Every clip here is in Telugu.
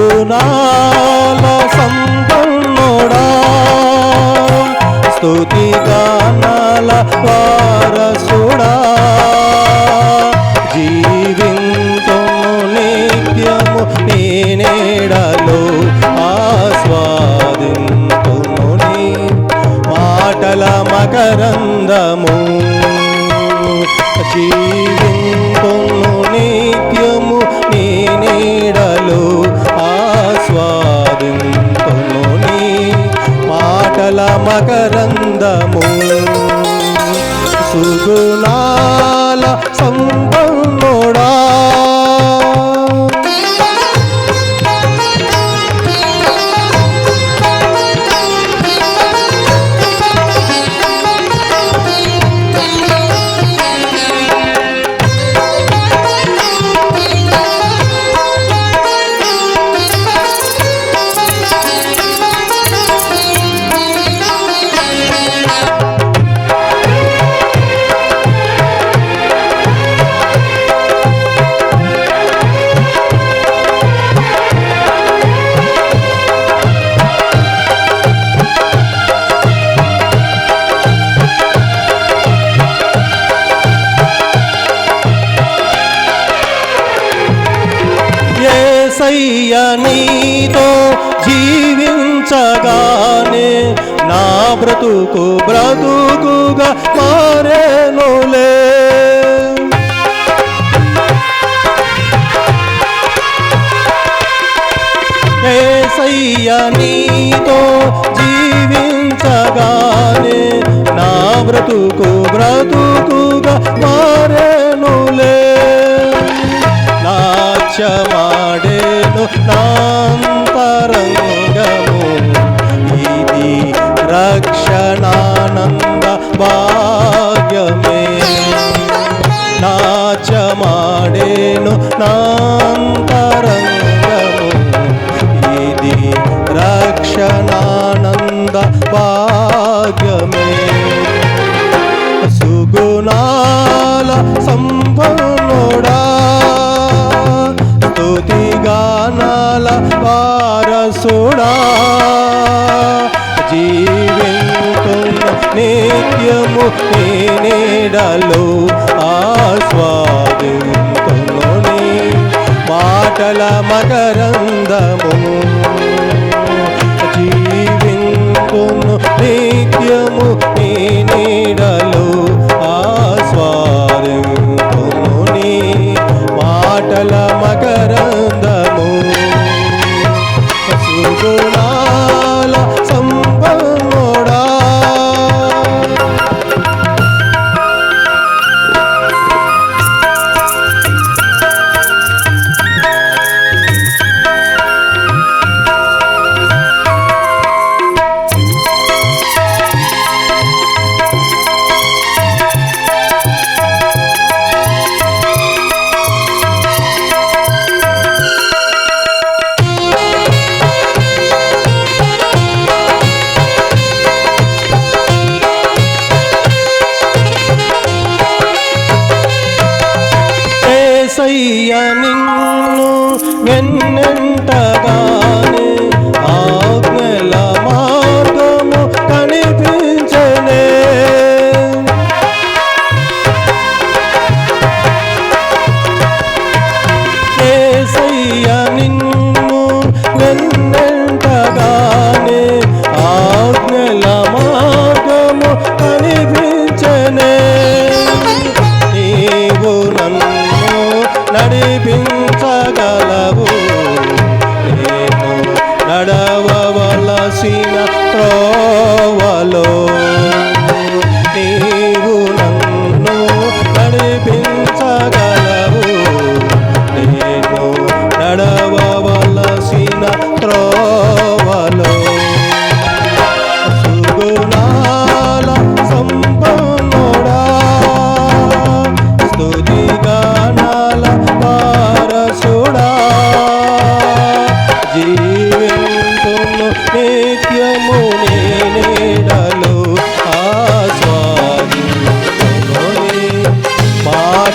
గుణాల సంపన్నుడా. స్తుతి గానాల వారసుడా. జీవింతును నిత్యము నేనేడలో ఆస్వాదింతును మాటల మకరందము. జీవి మాటల మకరందము. సుగుణాల సంపన్నుడా. నీతో జీవించగానే నా బ్రతుకు బ్రతుకుగా మారేనులే ఏసయ్య నీతో జీవించగానే నా బ్రతుకు బ్రతుకుగా మారేనులే నాట్యమాడేను నాంతరంగము ఇది రక్షణానంద భాగ్యమే. నాచమాడేను నాంతరంగము ఇది రక్షణానంద భాగ్యమే. సుగుణాల సంభవ వారసుడా జీవింతున్న నిత్యము నీ నీడలో ఆస్వాదింతును మాటల మకరందము. జీవింతును నిత్యము ఏసయ్య నిన్ను వెన్నెంటగానే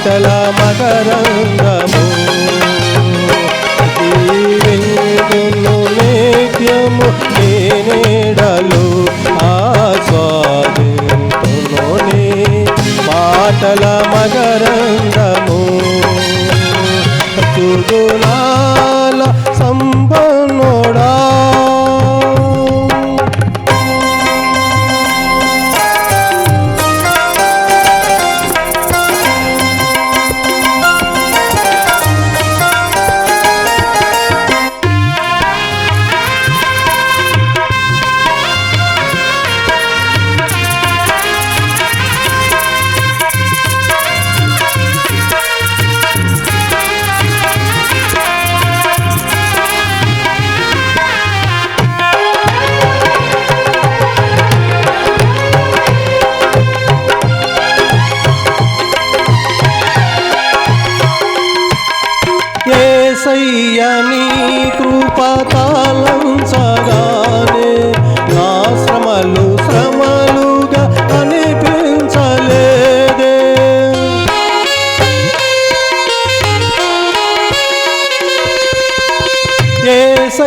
జటల మకరంగము. వేదును నేత్యము నేనేడలు ఆస్వాదింపులోనే పాటల మకరంగ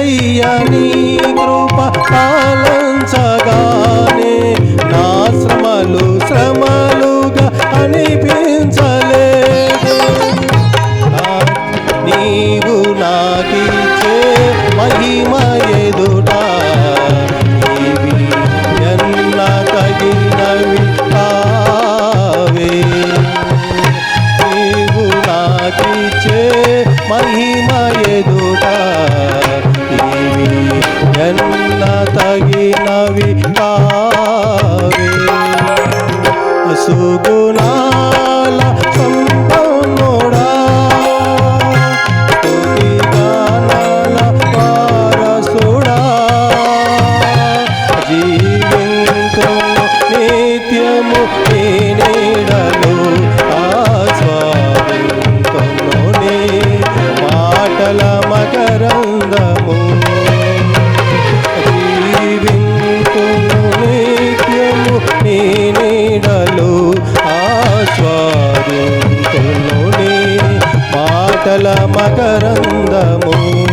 అయ్యా నీ కృప కాల গোলা మంగళ మకరందము